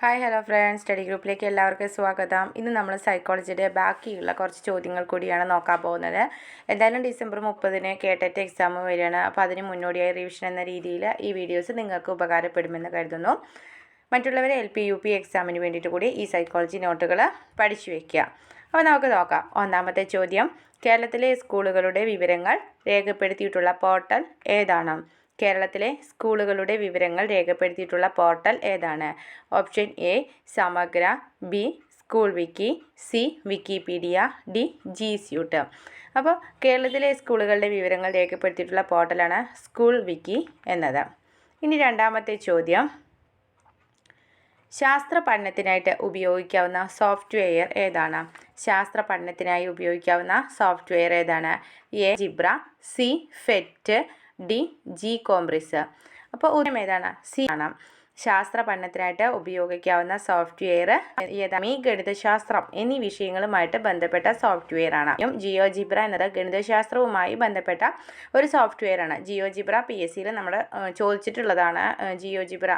Hi hello friends. Study ഗ്രൂപ്പിലേക്ക് എല്ലാവർക്കും സ്വാഗതം. ഇന്ന് നമ്മൾ സൈക്കോളജിയുടെ ബാക്കിയുള്ള കുറച്ച് ചോദ്യങ്ങൾ കൂടിയാണ് നോക്കാൻ പോകുന്നത്. എന്തായാലും ഡിസംബർ മുപ്പതിന് കേട്ടറ്റ് എക്സാം വരികയാണ്. അപ്പോൾ അതിന് മുന്നോടിയായി റിവിഷൻ എന്ന രീതിയിൽ ഈ വീഡിയോസ് നിങ്ങൾക്ക് ഉപകാരപ്പെടുമെന്ന് കരുതുന്നു. മറ്റുള്ളവരെ എൽ പി യു പി എക്സാമിന് വേണ്ടിയിട്ട് കൂടി ഈ സൈക്കോളജി നോട്ടുകൾ പഠിച്ചു വയ്ക്കുക അപ്പോൾ നമുക്ക് നോക്കാം. ഒന്നാമത്തെ ചോദ്യം. കേരളത്തിലെ സ്കൂളുകളുടെ വിവരങ്ങൾ രേഖപ്പെടുത്തിയിട്ടുള്ള പോർട്ടൽ ഏതാണ്? കേരളത്തിലെ സ്കൂളുകളുടെ വിവരങ്ങൾ രേഖപ്പെടുത്തിയിട്ടുള്ള പോർട്ടൽ ഏതാണ്? Option A Samagra B school wiki C Wikipedia D G suite. അപ്പോൾ കേരളത്തിലെ സ്കൂളുകളുടെ വിവരങ്ങൾ രേഖപ്പെടുത്തിയിട്ടുള്ള പോർട്ടലാണ് സ്കൂൾ വിക്കി എന്നത്. ഇനി രണ്ടാമത്തെ ചോദ്യം. ശാസ്ത്ര പഠനത്തിനായിട്ട് ഉപയോഗിക്കാവുന്ന സോഫ്റ്റ്വെയർ ഏതാണ്? ശാസ്ത്ര പഠനത്തിനായി ഉപയോഗിക്കാവുന്ന സോഫ്റ്റ്വെയർ ഏതാണ്? A ജിബ്ര C PhET D GCompris. അപ്പോൾ ഉത്തരം ഏതാണ്? സി ആണ്. ശാസ്ത്ര പഠനത്തിനായിട്ട് ഉപയോഗിക്കാവുന്ന സോഫ്റ്റ്വെയർ യഥാമി ഗണിതശാസ്ത്രം എന്നീ വിഷയങ്ങളുമായിട്ട് ബന്ധപ്പെട്ട സോഫ്റ്റ്വെയർ ആണ് ജിയോ ജിബ്ര എന്നത് ഗണിതശാസ്ത്രവുമായി ബന്ധപ്പെട്ട ഒരു സോഫ്റ്റ്വെയർ ആണ് ജിയോ ജിബ്ര പി എസ് സിയിൽ നമ്മൾ ചോദിച്ചിട്ടുള്ളതാണ്. ജിയോ ജിബ്ര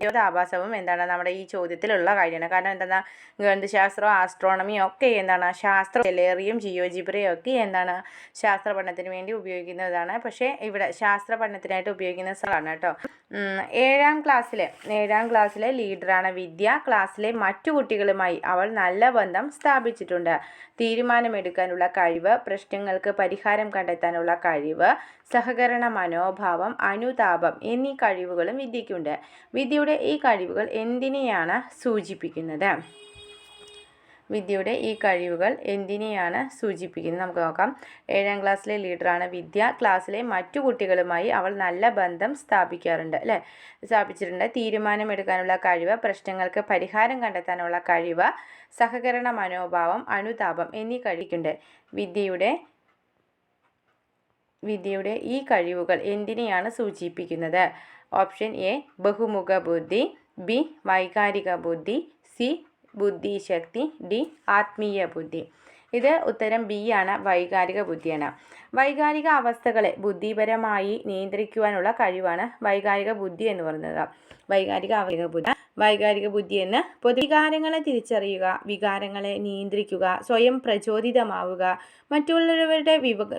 ജിയോദാഭാസവും എന്താണ് നമ്മുടെ ഈ ചോദ്യത്തിലുള്ള കാര്യമാണ്. കാരണം എന്താണ് ഗണിതശാസ്ത്രവും ആസ്ട്രോണമിയും ഒക്കെ എന്താണ് ശാസ്ത്ര ലേറിയും ജിയോ ജിബ്രയും ഒക്കെ എന്താണ് ശാസ്ത്ര പഠനത്തിന് വേണ്ടി ഉപയോഗിക്കുന്നതാണ്. പക്ഷേ ഇവിടെ ശാസ്ത്ര പഠനത്തിനായിട്ട് ഉപയോഗിക്കുന്ന സ്ഥലമാണ് കേട്ടോ. ഏഴാം ക്ലാസ്സിലെ ഏഴാം ക്ലാസ്സിലെ ലീഡറാണ് വിദ്യ. ക്ലാസ്സിലെ മറ്റു കുട്ടികളുമായി അവൾ നല്ല ബന്ധം സ്ഥാപിച്ചിട്ടുണ്ട്. തീരുമാനമെടുക്കാനുള്ള കഴിവ് പ്രശ്നങ്ങൾക്ക് പരിഹാരം കണ്ടെത്താനുള്ള കഴിവ് സഹകരണ മനോഭാവം അനുതാപം എന്നീ കഴിവുകളും വിദ്യയ്ക്കുണ്ട്. വിദ്യയുടെ ഈ കഴിവുകൾ എന്തിനെയാണ് സൂചിപ്പിക്കുന്നത്? വിദ്യയുടെ ഈ കഴിവുകൾ എന്തിനെയാണ് സൂചിപ്പിക്കുന്നത്? നമുക്ക് നോക്കാം. ഏഴാം ക്ലാസ്സിലെ ലീഡറാണ് വിദ്യ. ക്ലാസ്സിലെ മറ്റു കുട്ടികളുമായി അവൾ നല്ല ബന്ധം സ്ഥാപിക്കാറുണ്ട് അല്ലേ? സ്ഥാപിച്ചിട്ടുണ്ട്. തീരുമാനമെടുക്കാനുള്ള കഴിവ് പ്രശ്നങ്ങൾക്ക് പരിഹാരം കണ്ടെത്താനുള്ള കഴിവ് സഹകരണ മനോഭാവം അനുതാപം എന്നീ കഴിവുണ്ട് വിദ്യയുടെ വിദ്യയുടെ ഈ കഴിവുകൾ എന്തിനെയാണ് സൂചിപ്പിക്കുന്നത്? ഓപ്ഷൻ എ ബഹുമുഖ ബുദ്ധി ബി വൈകാരിക ബുദ്ധി സി ബുദ്ധിശക്തി ഡി ആത്മീയ ബുദ്ധി. ഇത് ഉത്തരം ബി ആണ് വൈകാരിക ബുദ്ധിയാണ്. വൈകാരിക അവസ്ഥകളെ ബുദ്ധിപരമായി നിയന്ത്രിക്കുവാനുള്ള കഴിവാണ് വൈകാരിക ബുദ്ധി എന്ന് പറയുന്നത്. വൈകാരിക അവൈക ബുദ്ധി വൈകാരിക ബുദ്ധി എന്ന് പൊതുവികാരങ്ങളെ തിരിച്ചറിയുക വികാരങ്ങളെ നിയന്ത്രിക്കുക സ്വയം പ്രചോദിതമാവുക മറ്റുള്ളവരുടെ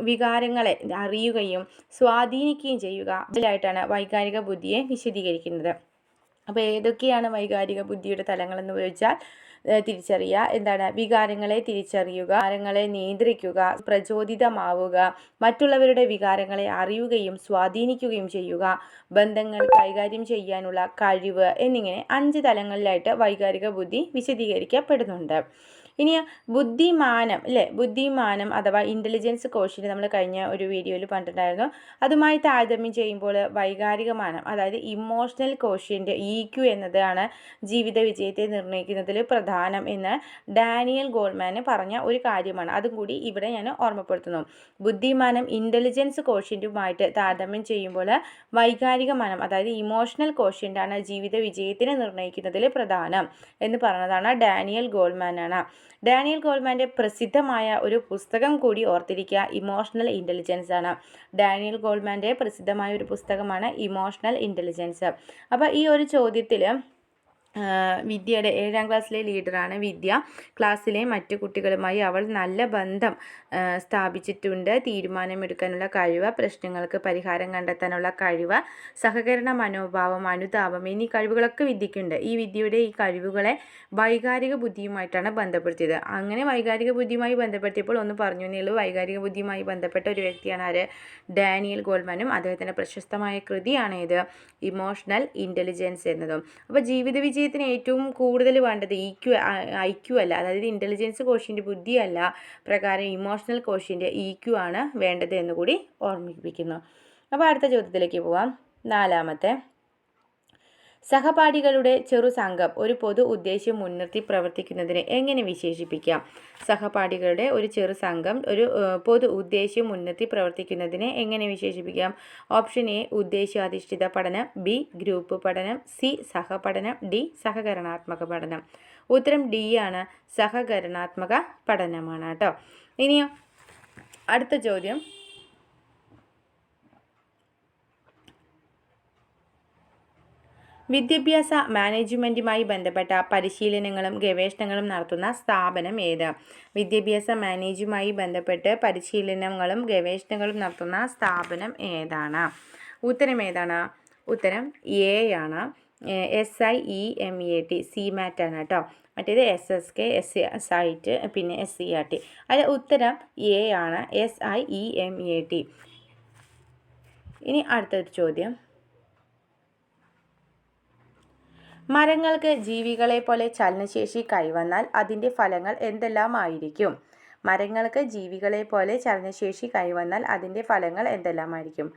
വികാരങ്ങളെ അറിയുകയും സ്വാധീനിക്കുകയും ചെയ്യുക. ഇതിലായിട്ടാണ് വൈകാരിക ബുദ്ധിയെ വിശദീകരിക്കുന്നത്. അപ്പോൾ ഏതൊക്കെയാണ് വൈകാരിക ബുദ്ധിയുടെ തലങ്ങളെന്ന് ചോദിച്ചാൽ തിരിച്ചറിയുക. എന്താണ്? വികാരങ്ങളെ തിരിച്ചറിയുക വികാരങ്ങളെ നിയന്ത്രിക്കുക പ്രചോദിതമാവുക മറ്റുള്ളവരുടെ വികാരങ്ങളെ അറിയുകയും സ്വാധീനിക്കുകയും ചെയ്യുക ബന്ധങ്ങൾ കൈകാര്യം ചെയ്യാനുള്ള കഴിവ് എന്നിങ്ങനെ അഞ്ച് തലങ്ങളിലായിട്ട് വൈകാരിക ബുദ്ധി വിശദീകരിക്കപ്പെടുന്നുണ്ട്. ഇനി ബുദ്ധിമാനം അല്ലേ ബുദ്ധിമാനം അഥവാ ഇന്റലിജൻസ് കോഷ്യന്റ് നമ്മൾ കഴിഞ്ഞ ഒരു വീഡിയോയിൽ പറഞ്ഞിട്ടുണ്ടായിരുന്നു അതുമായി താരതമ്യം ചെയ്യുമ്പോൾ വൈകാരികമാനം അതായത് ഇമോഷണൽ കോഷ്യന്റ് ഇ ക്യു എന്നതാണ് ജീവിത വിജയത്തെ നിർണയിക്കുന്നതിൽ പ്രധാനം എന്ന് ഡാനിയൽ ഗോൾമാന് പറഞ്ഞ ഒരു കാര്യമാണ്. അതും കൂടി ഇവിടെ ഞാൻ ഓർമ്മപ്പെടുത്തുന്നു. ബുദ്ധിമാനം ഇന്റലിജൻസ് കോഷ്യന്റുമായിട്ട് താരതമ്യം ചെയ്യുമ്പോൾ വൈകാരികമാനം അതായത് ഇമോഷണൽ കോഷ്യന്റാണ് ജീവിത വിജയത്തിനെ നിർണയിക്കുന്നതിൽ പ്രധാനം എന്ന് പറഞ്ഞതാണ് ഡാനിയൽ ഗോൾമാനാണ് ഡാനിയൽ ഗോൾമാന്റെ പ്രസിദ്ധമായ ഒരു പുസ്തകം കൂടി ഓർത്തിരിക്കുക. ഇമോഷണൽ ഇന്റലിജൻസ് ആണ്. ഡാനിയൽ ഗോൾമാന്റെ പ്രസിദ്ധമായ ഒരു പുസ്തകമാണ് ഇമോഷണൽ ഇന്റലിജൻസ്. അപ്പോൾ ഈ ഒരു ചോദ്യത്തിൽ വിദ്യയുടെ ഏഴാം ക്ലാസ്സിലെ ലീഡറാണ് വിദ്യ. ക്ലാസ്സിലെ മറ്റു കുട്ടികളുമായി അവൾ നല്ല ബന്ധം സ്ഥാപിച്ചിട്ടുണ്ട്. തീരുമാനമെടുക്കാനുള്ള കഴിവ് പ്രശ്നങ്ങൾക്ക് പരിഹാരം കണ്ടെത്താനുള്ള കഴിവ് സഹകരണ മനോഭാവം അനുതാപം എന്നീ കഴിവുകളൊക്കെ വിദ്യയ്ക്കുണ്ട്. ഈ വിദ്യയുടെ ഈ കഴിവുകളെ വൈകാരിക ബുദ്ധിയുമായിട്ടാണ് ബന്ധപ്പെടുത്തിയത്. അങ്ങനെ വൈകാരിക ബുദ്ധിയുമായി ബന്ധപ്പെടുത്തിയപ്പോൾ ഒന്ന് പറഞ്ഞു എന്നുള്ളൂ വൈകാരിക ബുദ്ധിയുമായി ബന്ധപ്പെട്ട ഒരു വ്യക്തിയാണ് ആര്? ഡാനിയൽ ഗോൾമാനും അദ്ദേഹത്തിന്റെ പ്രശസ്തമായ കൃതിയാണ് ഇത് ഇമോഷണൽ ഇന്റലിജൻസ് എന്നതും. അപ്പോൾ ജീവിത വിജയ വിജയത്തിന് ഏറ്റവും കൂടുതൽ വേണ്ടത് ഇ ക്യു ഐ ക്യു അല്ല. അതായത് ഇന്റലിജൻസ് കോഷ്യന്റെ ബുദ്ധിയല്ല പ്രകാരം ഇമോഷണൽ കോഷ്യന്റെ ഇ ക്യു ആണ് വേണ്ടത് എന്ന് കൂടി ഓർമ്മിപ്പിക്കുന്നു. അപ്പോൾ അടുത്ത ചോദ്യത്തിലേക്ക് പോവാം. നാലാമത്തെ സഹപാഠികളുടെ ചെറു സംഘം ഒരു പൊതു ഉദ്ദേശ്യം മുൻനിർത്തി പ്രവർത്തിക്കുന്നതിനെ എങ്ങനെ വിശേഷിപ്പിക്കാം? സഹപാഠികളുടെ ഒരു ചെറു സംഘം ഒരു പൊതു ഉദ്ദേശ്യം മുൻനിർത്തി പ്രവർത്തിക്കുന്നതിനെ എങ്ങനെ വിശേഷിപ്പിക്കാം? ഓപ്ഷൻ എ ഉദ്ദേശ്യാധിഷ്ഠിത പഠനം ബി ഗ്രൂപ്പ് പഠനം സി സഹപഠനം ഡി സഹകരണാത്മക പഠനം. ഉത്തരം ഡി ആണ് സഹകരണാത്മക പഠനമാണ് കേട്ടോ. ഇനിയോ അടുത്ത ചോദ്യം. വിദ്യാഭ്യാസ മാനേജ്മെന്റുമായി ബന്ധപ്പെട്ട പരിശീലനങ്ങളും ഗവേഷണങ്ങളും നടത്തുന്ന സ്ഥാപനം ഏത്? വിദ്യാഭ്യാസ മാനേജുമായി ബന്ധപ്പെട്ട് പരിശീലനങ്ങളും ഗവേഷണങ്ങളും നടത്തുന്ന സ്ഥാപനം ഏതാണ്? ഉത്തരം ഏതാണ്? ഉത്തരം എ ആണ് S I E M A T C ആണ് കേട്ടോ. മറ്റേത് S S K S IET പിന്നെ എസ് സി ആർ ടി അതിൽ ഉത്തരം എ ആണ്. S I E M A T ഇനി അടുത്തൊരു ചോദ്യം. മരങ്ങൾക്ക് ജീവികളെ പോലെ ചലനശേഷി കൈവന്നാൽ അതിന്റെ ഫലങ്ങൾ എന്തെല്ലാമായിരിക്കും? മരങ്ങൾക്ക് ജീവികളെ പോലെ ചലനശേഷി കൈവന്നാൽ അതിന്റെ ഫലങ്ങൾ എന്തെല്ലാമായിരിക്കും?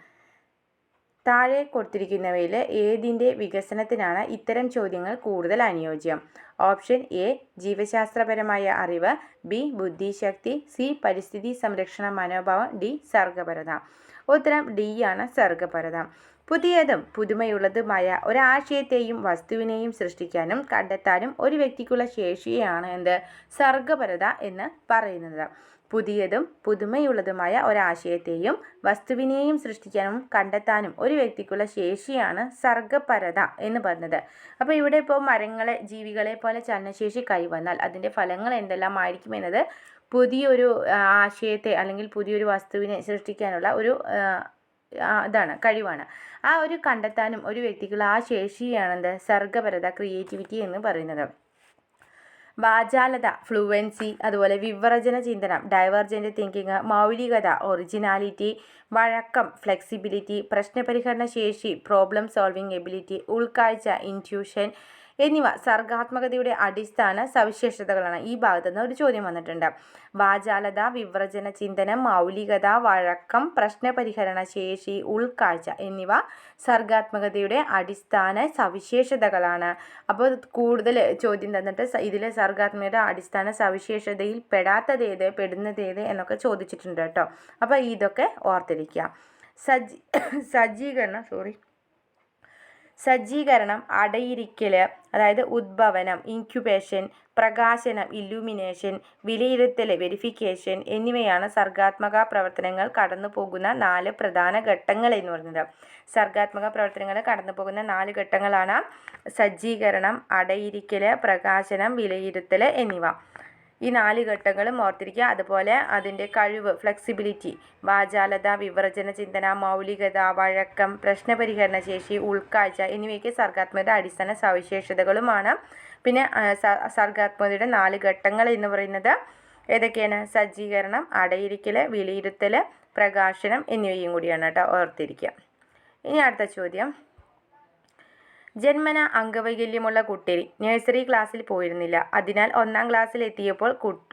താഴെ കൊടുത്തിരിക്കുന്നവയിൽ ഏതിന്റെ വികസനത്തിനാണ് ഇത്തരം ചോദ്യങ്ങൾ കൂടുതൽ അനുയോജ്യം? ഓപ്ഷൻ എ ജീവശാസ്ത്രപരമായ അറിവ്. ബി ബുദ്ധിശക്തി. സി പരിസ്ഥിതി സംരക്ഷണ മനോഭാവം. ഡി സർഗപരത. ഉത്തരം ഡി ആണ് സർഗപരത. പുതിയതും പുതുമയുള്ളതുമായ ഒരാശയത്തെയും വസ്തുവിനെയും സൃഷ്ടിക്കാനും കണ്ടെത്താനും ഒരു വ്യക്തിക്കുള്ള ശേഷിയാണ് എന്ത്? സർഗപരത എന്ന് പറയുന്നത്. പുതിയതും പുതുമയുള്ളതുമായ ഒരാശയത്തെയും വസ്തുവിനെയും സൃഷ്ടിക്കാനും കണ്ടെത്താനും ഒരു വ്യക്തിക്കുള്ള ശേഷിയാണ് സർഗപരത എന്ന് പറഞ്ഞത്. അപ്പോൾ ഇവിടെ ഇപ്പോൾ മരങ്ങളെ ജീവികളെ പോലെ ചലനശേഷി കൈവന്നാൽ അതിന്റെ ഫലങ്ങൾ എന്തെല്ലാം ആയിരിക്കും എന്നത് പുതിയൊരു ആശയത്തെ അല്ലെങ്കിൽ പുതിയൊരു വസ്തുവിനെ സൃഷ്ടിക്കാനുള്ള ഒരു ഇതാണ് കഴിവാണ്. ആ ഒരു കണ്ടെത്താനും ഒരു വ്യക്തിക്കുള്ള ആ ശേഷിയാണ് എന്ത് സർഗപരത ക്രിയേറ്റിവിറ്റി എന്ന് പറയുന്നത്. വാചാലത ഫ്ലുവൻസി അതുപോലെ വിവ്രജന ചിന്തനം ഡൈവർജന്റ് തിങ്കിങ് മൗലികത ഒറിജിനാലിറ്റി വഴക്കം ഫ്ലെക്സിബിലിറ്റി പ്രശ്നപരിഹരണ ശേഷി പ്രോബ്ലം സോൾവിംഗ് എബിലിറ്റി ഉൾക്കാഴ്ച ഇന്റ്യൂഷൻ എന്നിവ സർഗാത്മകതയുടെ അടിസ്ഥാന സവിശേഷതകളാണ്. ഈ ഭാഗത്തു നിന്ന് ഒരു ചോദ്യം വന്നിട്ടുണ്ട്. വാചാലത വിവ്രജന ചിന്തനം മൗലികത വഴക്കം പ്രശ്നപരിഹരണ ശേഷി ഉൾക്കാഴ്ച എന്നിവ സർഗാത്മകതയുടെ അടിസ്ഥാന സവിശേഷതകളാണ്. അപ്പോൾ കൂടുതൽ ചോദ്യം തന്നിട്ട് ഇതിലെ സർഗാത്മകയുടെ അടിസ്ഥാന സവിശേഷതയിൽ പെടാത്തതേത് പെടുന്നതേത് എന്നൊക്കെ ചോദിച്ചിട്ടുണ്ട് കേട്ടോ. അപ്പോൾ ഇതൊക്കെ ഓർത്തിരിക്കുക. സജ്ജീ സജ്ജീകരണം സോറി സജ്ജീകരണം അടയിരിക്കൽ അതായത് ഉദ്ഭവനം ഇൻക്യുബേഷൻ പ്രകാശനം ഇല്ലുമിനേഷൻ വിലയിരുത്തൽ വെരിഫിക്കേഷൻ എന്നിവയാണ് സർഗാത്മക പ്രവർത്തനങ്ങൾ കടന്നു പോകുന്ന നാല് പ്രധാന ഘട്ടങ്ങൾ എന്ന് പറയുന്നത്. സർഗാത്മക പ്രവർത്തനങ്ങൾ കടന്നു പോകുന്ന നാല് ഘട്ടങ്ങളാണ് സജ്ജീകരണം അടയിരിക്കൽ പ്രകാശനം വിലയിരുത്തൽ എന്നിവ. ഈ നാല് ഘട്ടങ്ങളും ഓർത്തിരിക്കുക. അതുപോലെ അതിന്റെ കഴിവ് ഫ്ലെക്സിബിലിറ്റി വാചാലത വിവർജന ചിന്തന മൗലികത വഴക്കം പ്രശ്നപരിഹരണ ശേഷി ഉൾക്കാഴ്ച എന്നിവയ്ക്ക് സർഗാത്മകത അടിസ്ഥാന സവിശേഷതകളുമാണ്. പിന്നെ സർഗാത്മകതയുടെ നാല് ഘട്ടങ്ങൾ എന്ന് പറയുന്നത് ഏതൊക്കെയാണ്? സജ്ജീകരണം അടയിരിക്കൽ വിലയിരുത്തൽ പ്രകാശനം എന്നിവയും കൂടിയാണ് കേട്ടോ ഓർത്തിരിക്കുക. ഇനി അടുത്ത ചോദ്യം. ജന്മന അംഗവൈകല്യമുള്ള കുട്ടി നഴ്സറി ക്ലാസ്സിൽ പോയിരുന്നില്ല. അതിനാൽ ഒന്നാം ക്ലാസ്സിൽ എത്തിയപ്പോൾ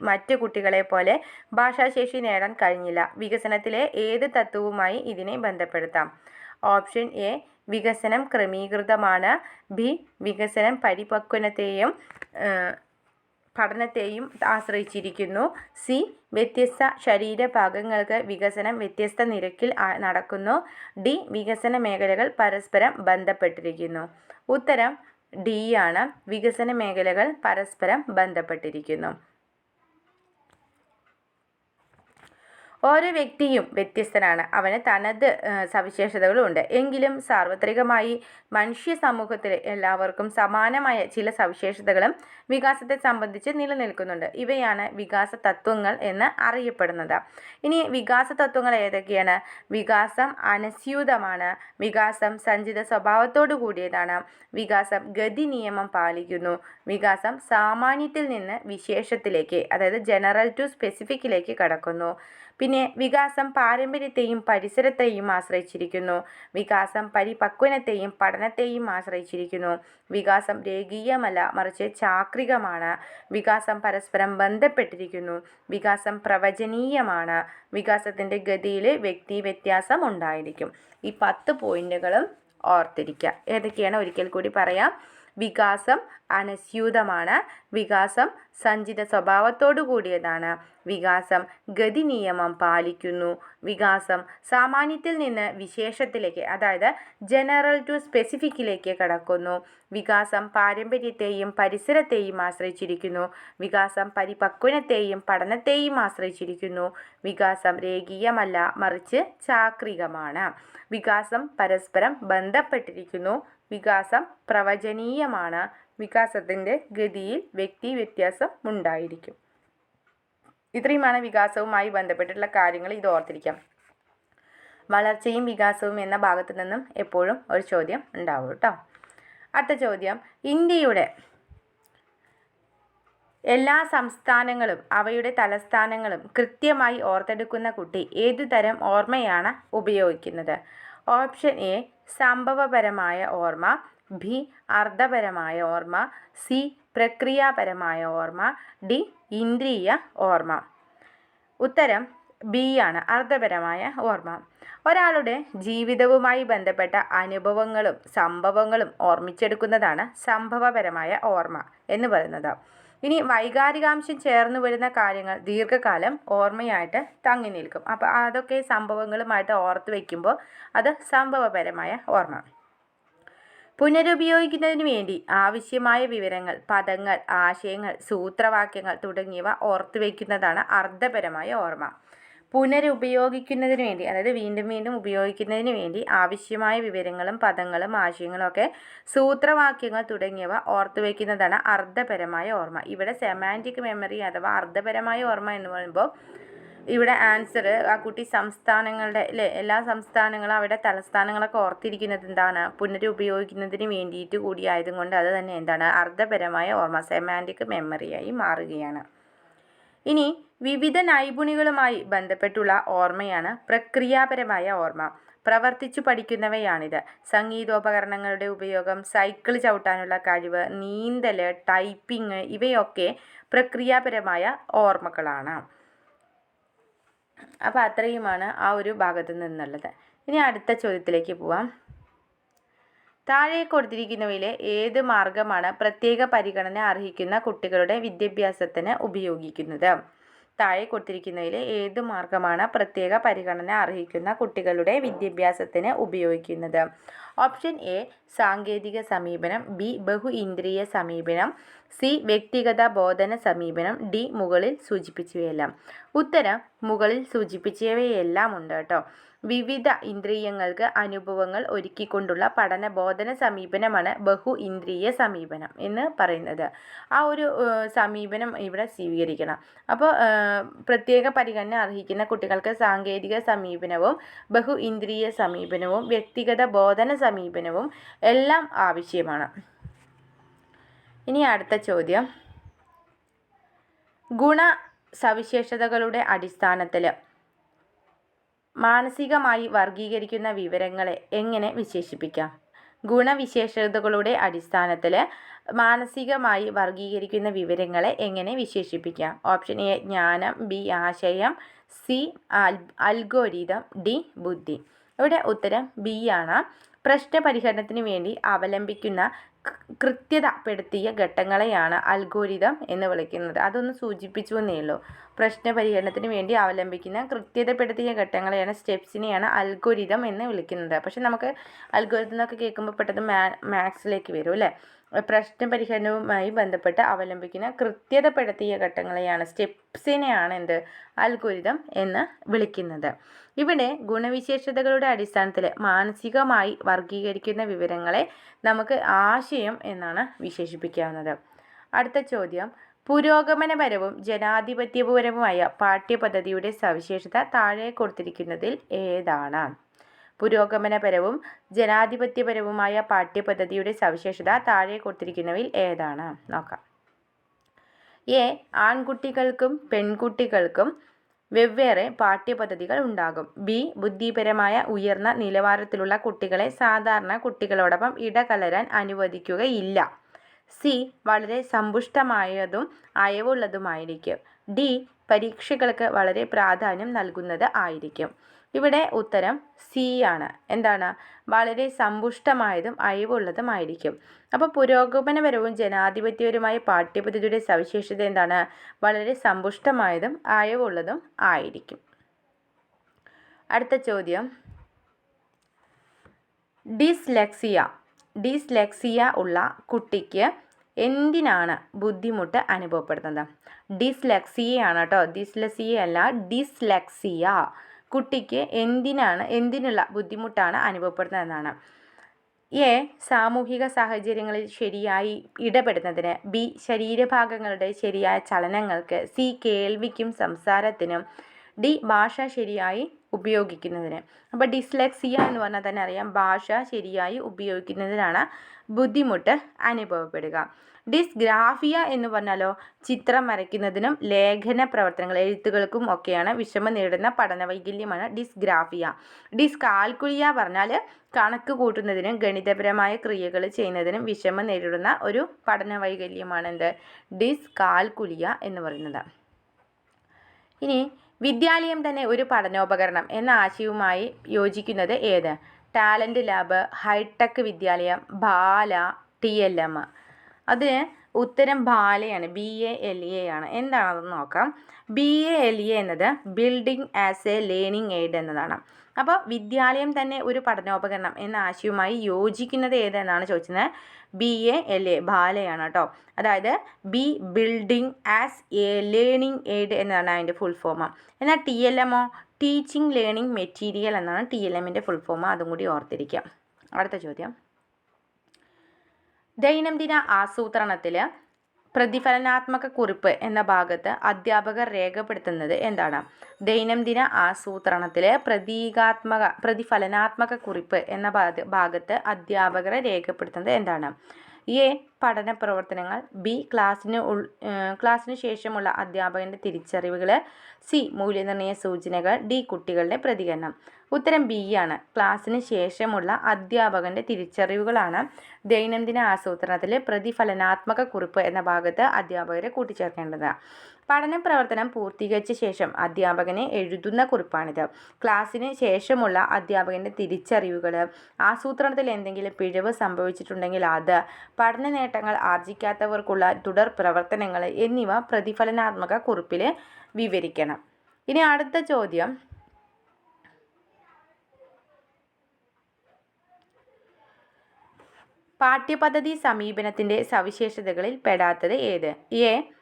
മറ്റു കുട്ടികളെ പോലെ ഭാഷാശേഷി നേടാൻ കഴിഞ്ഞില്ല. വികസനത്തിലെ ഏത് തത്വവുമായി ഇതിനെ ബന്ധപ്പെടുത്താം? ഓപ്ഷൻ എ വികസനം ക്രമീകൃതമാണ്. ബി വികസനം പരിപക്വനത്തെയും പഠനത്തെയും ആശ്രയിച്ചിരിക്കുന്നു. സി വ്യത്യസ്ത ശരീരഭാഗങ്ങൾക്ക് വികസനം വ്യത്യസ്ത നിരക്കിൽ നടക്കുന്നു. ഡി വികസന മേഖലകൾ പരസ്പരം ബന്ധപ്പെട്ടിരിക്കുന്നു. ഉത്തരം ഡി ആണ്. വികസന മേഖലകൾ പരസ്പരം ബന്ധപ്പെട്ടിരിക്കുന്നു. ഓരോ വ്യക്തിയും വ്യത്യസ്തനാണ്. അവന് തനത് സവിശേഷതകളുണ്ട്. എങ്കിലും സാർവത്രികമായി മനുഷ്യ സമൂഹത്തിലെ എല്ലാവർക്കും സമാനമായ ചില സവിശേഷതകളും വികാസത്തെ സംബന്ധിച്ച് നിലനിൽക്കുന്നുണ്ട്. ഇവയാണ് വികാസ തത്വങ്ങൾ എന്ന് അറിയപ്പെടുന്നത്. ഇനി വികാസ തത്വങ്ങൾ ഏതൊക്കെയാണ്? വികാസം അനസ്യൂതമാണ്. വികാസം സഞ്ചിത സ്വഭാവത്തോടു കൂടിയതാണ്. വികാസം ഗതി നിയമം പാലിക്കുന്നു. വികാസം സാമാന്യത്തിൽ നിന്ന് വിശേഷത്തിലേക്ക് അതായത് ജനറൽ ടു സ്പെസിഫിക്കിലേക്ക് കടക്കുന്നു. പിന്നെ വികാസം പാരമ്പര്യത്തെയും പരിസരത്തെയും ആശ്രയിച്ചിരിക്കുന്നു. വികാസം പരിപക്വനത്തെയും പഠനത്തെയും ആശ്രയിച്ചിരിക്കുന്നു. വികാസം രേഖീയമല്ല മറിച്ച് ചാക്രികമാണ്. വികാസം പരസ്പരം ബന്ധപ്പെട്ടിരിക്കുന്നു. വികാസം പ്രവചനീയമാണ്. വികാസത്തിന്റെ ഗതിയിൽ വ്യക്തി വ്യത്യാസം ഉണ്ടായിരിക്കും. ഈ പത്ത് പോയിന്റുകളും ഓർത്തിരിക്കുക. ഏതൊക്കെയാണ്? ഒരിക്കൽ കൂടി പറയാം. വികാസം അനസ്യൂതമാണ്. വികാസം സഞ്ചിത സ്വഭാവത്തോടു കൂടിയതാണ്. വികാസം ഗതി നിയമം പാലിക്കുന്നു. വികാസം സാമാന്യത്തിൽ നിന്ന് വിശേഷത്തിലേക്ക് അതായത് ജനറൽ ടു സ്പെസിഫിക്കിലേക്ക് കടക്കുന്നു. വികാസം പാരമ്പര്യത്തെയും പരിസരത്തെയും ആശ്രയിച്ചിരിക്കുന്നു. വികാസം പരിപക്വനത്തെയും പഠനത്തെയും ആശ്രയിച്ചിരിക്കുന്നു. വികാസം രേഖീയമല്ല മറിച്ച് ചാക്രികമാണ്. വികാസം പരസ്പരം ബന്ധപ്പെട്ടിരിക്കുന്നു. വികാസം പ്രവചനീയമാണ്. വികാസത്തിന്റെ ഗതിയിൽ വ്യക്തി വ്യത്യാസം ഉണ്ടായിരിക്കും. ഇത്രയുമാണ് വികാസവുമായി ബന്ധപ്പെട്ടിട്ടുള്ള കാര്യങ്ങൾ ഇത് ഓർത്തിരിക്കാം. വളർച്ചയും വികാസവും എന്ന ഭാഗത്തു നിന്നും എപ്പോഴും ഒരു ചോദ്യം ഉണ്ടാവും കേട്ടോ അടുത്ത ചോദ്യം. ഇന്ത്യയുടെ എല്ലാ സംസ്ഥാനങ്ങളും അവയുടെ തലസ്ഥാനങ്ങളും കൃത്യമായി ഓർത്തെടുക്കുന്ന കുട്ടി ഏതു തരം ഓർമ്മയാണ് ഉപയോഗിക്കുന്നത്? ഓപ്ഷൻ എ സംഭവപരമായ ഓർമ്മ ബി അർദ്ധപരമായ ഓർമ്മ സി പ്രക്രിയാപരമായ ഓർമ്മ ഡി ഇന്ദ്രിയ ഓർമ്മ. ഉത്തരം ബി ആണ് അർദ്ധപരമായ ഓർമ്മ. ഒരാളുടെ ജീവിതവുമായി ബന്ധപ്പെട്ട അനുഭവങ്ങളും സംഭവങ്ങളും ഓർമ്മിച്ചെടുക്കുന്നതാണ് സംഭവപരമായ ഓർമ്മ എന്ന് പറയുന്നത്. ഇനി വൈകാരികാംശം ചേർന്ന് വരുന്ന കാര്യങ്ങൾ ദീർഘകാലം ഓർമ്മയായിട്ട് തങ്ങി നിൽക്കും. അപ്പോൾ അതൊക്കെ സംഭവങ്ങളുമായിട്ട് ഓർത്ത് വയ്ക്കുമ്പോൾ അത് സംഭവപരമായ ഓർമ്മ. പുനരുപയോഗിക്കുന്നതിന് വേണ്ടി ആവശ്യമായ വിവരങ്ങൾ പദങ്ങൾ ആശയങ്ങൾ സൂത്രവാക്യങ്ങൾ തുടങ്ങിയവ ഓർത്തു വയ്ക്കുന്നതാണ് അർത്ഥപരമായ ഓർമ്മ. പുനരുപയോഗിക്കുന്നതിന് വേണ്ടി അതായത് വീണ്ടും വീണ്ടും ഉപയോഗിക്കുന്നതിന് വേണ്ടി ആവശ്യമായ വിവരങ്ങളും പദങ്ങളും ആശയങ്ങളും ഒക്കെ സൂത്രവാക്യങ്ങൾ തുടങ്ങിയവ ഓർത്തു വയ്ക്കുന്നതാണ് അർത്ഥപരമായ ഓർമ്മ. ഇവിടെ സെമാന്റിക് മെമ്മറി അഥവാ അർദ്ധപരമായ ഓർമ്മ എന്ന് പറയുമ്പോൾ ഇവിടെ ആൻസർ ആ കുട്ടി സംസ്ഥാനങ്ങളുടെ അല്ലേ എല്ലാ സംസ്ഥാനങ്ങളും അവിടെ തലസ്ഥാനങ്ങളൊക്കെ ഓർത്തിരിക്കുന്നത് എന്താണ്? പുനരുപയോഗിക്കുന്നതിന് വേണ്ടിയിട്ട് കൂടി ആയതുകൊണ്ട് അത് തന്നെ എന്താണ്? അർദ്ധപരമായ ഓർമ്മ സെമാന്റിക് മെമ്മറിയായി മാറുകയാണ്. ഇനി വിവിധ നൈപുണികളുമായി ബന്ധപ്പെട്ടുള്ള ഓർമ്മയാണ് പ്രക്രിയാപരമായ ഓർമ്മ. പ്രവർത്തിച്ചു പഠിക്കുന്നവയാണിത്. സംഗീതോപകരണങ്ങളുടെ ഉപയോഗം സൈക്കിൾ ചവിട്ടാനുള്ള കഴിവ് നീന്തൽ ടൈപ്പിംഗ് ഇവയൊക്കെ പ്രക്രിയാപരമായ ഓർമ്മകളാണ്. അപ്പോൾ അത്രയുമാണ് ആ ഒരു ഭാഗത്തു നിന്നുള്ളത്. ഇനി അടുത്ത ചോദ്യത്തിലേക്ക് പോവാം. താഴെ കൊടുത്തിരിക്കുന്നവയിലെ ഏത് മാർഗമാണ് പ്രത്യേക പരിഗണന അർഹിക്കുന്ന കുട്ടികളുടെ വിദ്യാഭ്യാസത്തിന് ഉപയോഗിക്കുന്നത്? താഴെ കൊടുത്തിരിക്കുന്നതിൽ ഏത് മാർഗമാണ് പ്രത്യേക പരിഗണന അർഹിക്കുന്ന കുട്ടികളുടെ വിദ്യാഭ്യാസത്തിന് ഉപയോഗിക്കുന്നത്? ഓപ്ഷൻ എ സാങ്കേതിക സമീപനം ബി ബഹു ഇന്ദ്രിയ സമീപനം സി വ്യക്തിഗത ബോധന സമീപനം ഡി മുകളിൽ സൂചിപ്പിച്ചവയെല്ലാം. ഉത്തരം മുകളിൽ സൂചിപ്പിച്ചവയെല്ലാം ഉണ്ട് കേട്ടോ. വിവിധ ഇന്ദ്രിയങ്ങൾക്ക് അനുഭവങ്ങൾ ഒരുക്കിക്കൊണ്ടുള്ള പഠന ബോധന സമീപനമാണ് ബഹു ഇന്ദ്രിയ സമീപനം എന്ന് പറയുന്നത്. ആ ഒരു സമീപനം ഇവിടെ സ്വീകരിക്കണം. അപ്പോൾ പ്രത്യേക പരിഗണന അർഹിക്കുന്ന കുട്ടികൾക്ക് സാങ്കേതിക സമീപനവും ബഹു ഇന്ദ്രിയ സമീപനവും വ്യക്തിഗത ബോധന സമീപനവും എല്ലാം ആവശ്യമാണ്. ഇനി അടുത്ത ചോദ്യം. ഗുണ സവിശേഷതകളുടെ അടിസ്ഥാനത്തിൽ മാനസികമായി വർഗീകരിക്കുന്ന വിവരങ്ങളെ എങ്ങനെ വിശേഷിപ്പിക്കാം? ഗുണവിശേഷതകളുടെ അടിസ്ഥാനത്തിൽ മാനസികമായി വർഗീകരിക്കുന്ന വിവരങ്ങളെ എങ്ങനെ വിശേഷിപ്പിക്കാം? ഓപ്ഷൻ എ ജ്ഞാനം ബി ആശയം സി അൽഗോരിതം ഡി ബുദ്ധി. ഇവിടെ ഉത്തരം ബി ആണ്. പ്രശ്ന പരിഹരണത്തിന് വേണ്ടി അവലംബിക്കുന്ന കൃത്യതപ്പെടുത്തിയ ഘട്ടങ്ങളെയാണ് അൽഗോരിതം എന്ന് വിളിക്കുന്നത്. അതൊന്ന് സൂചിപ്പിച്ചു എന്നേ ഉള്ളൂ പ്രശ്നപരിഹരണത്തിന് വേണ്ടി അവലംബിക്കുന്ന കൃത്യതപ്പെടുത്തിയ ഘട്ടങ്ങളെയാണ് സ്റ്റെപ്സിനെയാണ് അൽഗോരിതം എന്ന് വിളിക്കുന്നത്. പക്ഷെ നമുക്ക് അൽഗോരിതം എന്നൊക്കെ കേൾക്കുമ്പോൾ പെട്ടെന്ന് മാ മാത്സിലേക്ക് വരും അല്ലേ? പ്രശ്നപരിഹരണവുമായി ബന്ധപ്പെട്ട് അവലംബിക്കുന്ന കൃത്യതപ്പെടുത്തിയ ഘട്ടങ്ങളെയാണ് സ്റ്റെപ്സിനെയാണ് എന്ത് അൽഗുരിതം എന്ന് വിളിക്കുന്നത്. ഇവിടെ ഗുണവിശേഷതകളുടെ അടിസ്ഥാനത്തിൽ മാനസികമായി വർഗീകരിക്കുന്ന വിവരങ്ങളെ നമുക്ക് ആശയം എന്നാണ് വിശേഷിപ്പിക്കാവുന്നത്. അടുത്ത ചോദ്യം. പുരോഗമനപരവും ജനാധിപത്യപരവുമായ പാഠ്യപദ്ധതിയുടെ സവിശേഷത താഴെ കൊടുത്തിരിക്കുന്നതിൽ ഏതാണ്? പുരോഗമനപരവും ജനാധിപത്യപരവുമായ പാഠ്യപദ്ധതിയുടെ സവിശേഷത താഴെ കൊടുത്തിരിക്കുന്നവയിൽ ഏതാണ്? നോക്കാം. എ. ആൺകുട്ടികൾക്കും പെൺകുട്ടികൾക്കും വെവ്വേറെ പാഠ്യപദ്ധതികൾ ഉണ്ടാകും. ബി. ബുദ്ധിപരമായ ഉയർന്ന നിലവാരത്തിലുള്ള കുട്ടികളെ സാധാരണ കുട്ടികളോടൊപ്പം ഇടകലരാൻ അനുവദിക്കുകയില്ല. സി. വളരെ സമ്പുഷ്ടമായതും അയവുള്ളതുമായിരിക്കും. ഡി. പരീക്ഷകൾക്ക് വളരെ പ്രാധാന്യം നൽകുന്നത് ആയിരിക്കും. ഇവിടെ ഉത്തരം സി ആണ്. എന്താണ്? വളരെ സമ്പുഷ്ടമായതും അഴിവുള്ളതുമായിരിക്കും അപ്പോൾ പുരോഗമനപരവും ജനാധിപത്യപരവുമായ പാഠ്യപദ്ധതിയുടെ സവിശേഷത എന്താണ്? വളരെ സമ്പുഷ്ടമായതും അയവുള്ളതും ആയിരിക്കും. അടുത്ത ചോദ്യം. ഡിസ്ലെക്സിയ. ഡിസ്ലെക്സിയ ഉള്ള കുട്ടിക്ക് എന്തിനാണ് ബുദ്ധിമുട്ട് അനുഭവപ്പെടുന്നത്? ഡിസ്ലെക്സിയയാണ് കേട്ടോ. ഡിസ്ലെക്സിയ അല്ല ഡിസ്ലെക്സിയ. കുട്ടിക്ക് എന്തിനാണ് എന്തിനുള്ള ബുദ്ധിമുട്ടാണ് അനുഭവപ്പെടുന്നത് എന്നാണ് എ. സാമൂഹിക സാഹചര്യങ്ങളിൽ ശരിയായി ഇടപെടുന്നതിന്. ബി. ശരീരഭാഗങ്ങളുടെ ശരിയായ ചലനങ്ങൾക്ക്. സി. കേൾവിക്കും സംസാരത്തിനും. ഡി. ഭാഷ ശരിയായി ഉപയോഗിക്കുന്നതിന്. അപ്പോൾ ഡിസ്ലെക്സിയ എന്ന് പറഞ്ഞാൽ തന്നെ അറിയാം ഭാഷ ശരിയായി ഉപയോഗിക്കുന്നതിനാണ് ബുദ്ധിമുട്ട് അനുഭവപ്പെടുക. ഡിസ്ഗ്രാഫിയ എന്ന് പറഞ്ഞാലോ ചിത്രം വരയ്ക്കുന്നതിനും ലേഖന പ്രവർത്തനങ്ങൾ എഴുത്തുകൾക്കും ഒക്കെയാണ് വിഷമം നേടുന്ന പഠന വൈകല്യമാണ് ഡിസ്ഗ്രാഫിയ ഡിസ്കാൽക്കുലിയ പറഞ്ഞാൽ കണക്ക് കൂട്ടുന്നതിനും ഗണിതപരമായ ക്രിയകൾ ചെയ്യുന്നതിനും വിഷമം നേരിടുന്ന ഒരു പഠന വൈകല്യമാണ് എന്ത് ഡിസ്കാൽക്കുലിയ എന്ന് പറയുന്നത്. ഇനി വിദ്യാലയം തന്നെ ഒരു പഠനോപകരണം എന്ന ആശയവുമായി യോജിക്കുന്നത് ഏത്? ടാലന്റ് ലാബ് ഹൈടെക് വിദ്യാലയം ബാല ടി എൽ എം. അതിന് ഉത്തരം ബാലയാണ് ബി എ എൽ എ ആണ്. എന്താണെന്ന് നോക്കാം. ബി എ എൽ എ എന്നത് building as a learning aid എന്നതാണ്. അപ്പോൾ വിദ്യാലയം തന്നെ ഒരു പഠനോപകരണം എന്ന ആശയവുമായി യോജിക്കുന്നത് ഏതെന്നാണ് ചോദിച്ചത്? ബി എ എൽ എ ബാലയാണ് കേട്ടോ. അതായത് B building as a learning aid എന്നാണ് അതിന്റെ ഫുൾ ഫോമ എന്നാൽ ടി എൽ എം എമ്മോ ടീച്ചിങ് ലേണിംഗ് മെറ്റീരിയൽ എന്നാണ് ടി എൽ എമ്മിന്റെ ഫുൾ ഫോമ അതും കൂടി ഓർത്തിരിക്കാം. അടുത്ത ചോദ്യം. ദൈനംദിന ആസൂത്രണത്തിൽ പ്രതിഫലനാത്മക കുറിപ്പ് എന്ന ഭാഗത്ത് അധ്യാപകർ രേഖപ്പെടുത്തുന്നത് എന്താണ്? ദൈനംദിന ആസൂത്രണത്തിലെ പ്രതീകാത്മക പ്രതിഫലനാത്മക കുറിപ്പ് എന്ന ഭാഗത്ത് അധ്യാപകരെ രേഖപ്പെടുത്തുന്നത് എന്താണ്? എ പഠന പ്രവർത്തനങ്ങൾ ബി ക്ലാസ്സിന് ഉൾ ക്ലാസ്സിന് ശേഷമുള്ള അധ്യാപകന്റെ തിരിച്ചറിവുകൾ സി മൂല്യനിർണയ സൂചനകൾ ഡി കുട്ടികളുടെ പ്രതികരണം. ഉത്തരം ബി ആണ്. ക്ലാസ്സിന് ശേഷമുള്ള അധ്യാപകന്റെ തിരിച്ചറിവുകളാണ് ദൈനംദിന ആസൂത്രണത്തിലെ പ്രതിഫലനാത്മക കുറിപ്പ് എന്ന ഭാഗത്ത് അധ്യാപകരെ കൂട്ടിച്ചേർക്കേണ്ടത്. പഠന പ്രവർത്തനം പൂർത്തീകരിച്ച ശേഷം അധ്യാപകനെ എഴുതുന്ന കുറിപ്പാണിത്. ക്ലാസ്സിന് ശേഷമുള്ള അധ്യാപകന്റെ തിരിച്ചറിവുകൾ ആസൂത്രണത്തിൽ എന്തെങ്കിലും പിഴവ് സംഭവിച്ചിട്ടുണ്ടെങ്കിൽ അത് പഠന നേട്ടങ്ങൾ ആർജിക്കാത്തവർക്കുള്ള തുടർ പ്രവർത്തനങ്ങൾ എന്നിവ പ്രതിഫലനാത്മക കുറിപ്പിൽ വിവരിക്കണം. ഇനി അടുത്ത ചോദ്യം. പാഠ്യപദ്ധതി സമീപനത്തിന്റെ സവിശേഷതകളിൽ പെടാത്തത് ഏത്? എ.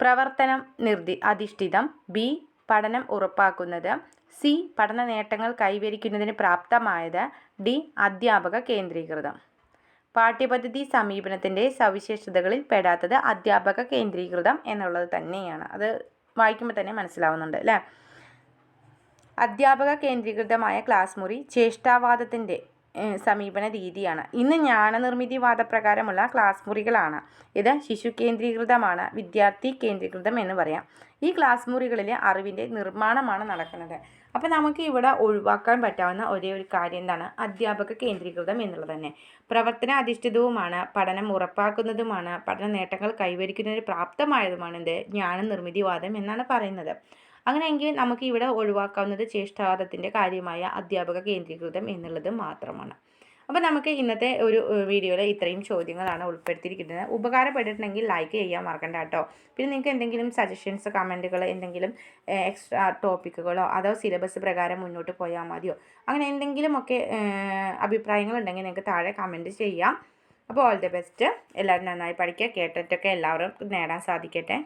പ്രവർത്തനം നിർദ്ദി അധിഷ്ഠിതം. ബി പഠനം ഉറപ്പാക്കുന്നത്. സി പഠന നേട്ടങ്ങൾ കൈവരിക്കുന്നതിന് പ്രാപ്തമായത്. ഡി അധ്യാപക കേന്ദ്രീകൃതം. പാഠ്യപദ്ധതി സമീപനത്തിന്റെ സവിശേഷതകളിൽ പെടാത്തത് അധ്യാപക കേന്ദ്രീകൃതം എന്നുള്ളത് തന്നെയാണ്. അത് വായിക്കുമ്പോൾ തന്നെ മനസ്സിലാവുന്നുണ്ട് അല്ലേ? അധ്യാപക കേന്ദ്രീകൃതമായ ക്ലാസ് മുറി ചേഷ്ടാവാദത്തിന്റെ സമീപന രീതിയാണ്. ഇന്ന് ജ്ഞാനനിർമ്മിതി വാദപ്രകാരമുള്ള ക്ലാസ് മുറികളാണ്. ഇത് ശിശു കേന്ദ്രീകൃതമാണ് വിദ്യാർത്ഥി കേന്ദ്രീകൃതം എന്ന് പറയാം. ഈ ക്ലാസ് മുറികളിലെ അറിവിന്റെ നിർമ്മാണമാണ് നടക്കുന്നത്. അപ്പോൾ നമുക്ക് ഇവിടെ ഒഴിവാക്കാൻ പറ്റാവുന്ന ഒരേ ഒരു കാര്യം എന്താണ്? അധ്യാപക കേന്ദ്രീകൃതം എന്നുള്ളത് തന്നെ. പ്രവർത്തന അധിഷ്ഠിതവുമാണ് പഠനം ഉറപ്പാക്കുന്നതുമാണ് പഠന നേട്ടങ്ങൾ കൈവരിക്കുന്നതിന് പ്രാപ്തമായതുമാണ് എന്ത്? ജ്ഞാനനിർമ്മിതിവാദം എന്നാണ് പറയുന്നത്. അങ്ങനെയെങ്കിൽ നമുക്ക് ഇവിടെ ഒഴിവാക്കാവുന്നത് ചേഷ്ടാവാദത്തിന്റെ കാര്യമായ അധ്യാപക കേന്ദ്രീകൃതം എന്നുള്ളത് മാത്രമാണ്. അപ്പോൾ നമുക്ക് ഇന്നത്തെ ഒരു വീഡിയോയിൽ ഇത്രയും ചോദ്യങ്ങളാണ് ഉൾപ്പെടുത്തിയിരിക്കുന്നത്. ഉപകാരപ്പെട്ടിട്ടുണ്ടെങ്കിൽ ലൈക്ക് ചെയ്യാൻ മറക്കണ്ട കേട്ടോ. പിന്നെ നിങ്ങൾക്ക് എന്തെങ്കിലും സജഷൻസ് കമന്റുകൾ എന്തെങ്കിലും എക്സ്ട്രാ ടോപ്പിക്കുകളോ അതോ സിലബസ് പ്രകാരം മുന്നോട്ട് പോയാൽ മതിയോ? അങ്ങനെ എന്തെങ്കിലുമൊക്കെ അഭിപ്രായങ്ങളുണ്ടെങ്കിൽ നിങ്ങൾക്ക് താഴെ കമന്റ് ചെയ്യാം. അപ്പോൾ ഓൾ ദി ബെസ്റ്റ് എല്ലാവരും നന്നായി പഠിക്കുക. കേട്ടിട്ടൊക്കെ എല്ലാവരും നേടാൻ സാധിക്കട്ടെ.